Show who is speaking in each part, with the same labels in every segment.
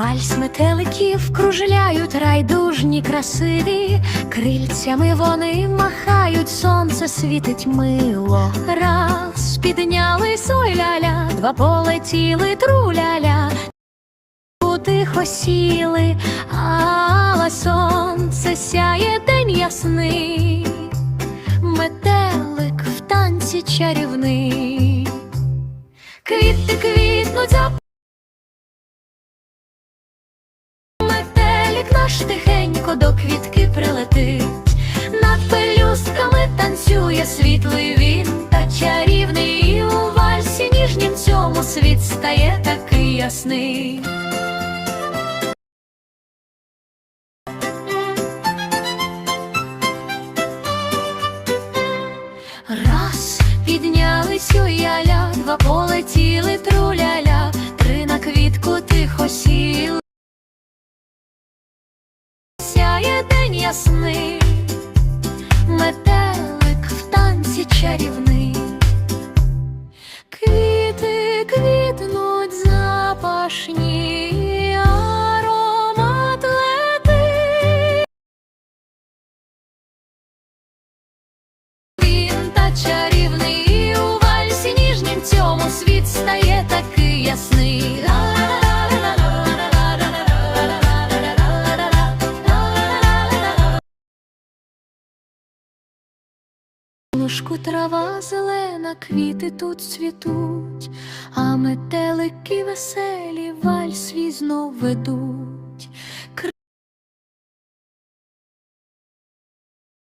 Speaker 1: Вальс метеликів кружляють райдужні красиві, крильцями вони махають, сонце світить мило. Раз піднялись ой ля-ля, два полетіли труляля. Тихо сіли, але сонце сяє день ясний, метелик в танці чарівний, квіти квітнуть метелик тихенько до квітки прилетить, над пелюстками танцює світлий він та чарівний, і у вальсі ніжнім цьому світ стає такий ясний. Ясний, метелик в танці чарівний. Квіти квітнуть запашні, аромат летить. Він та чарівний, у вальсі ніжнім цьому світ стає такий Лужку трава зелена, квіти тут цвітуть, а метелики веселі вальс свій знов ведуть.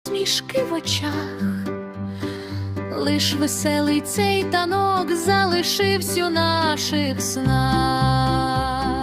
Speaker 1: Смішки в очах, лиш веселий цей танок залишився у наших снах.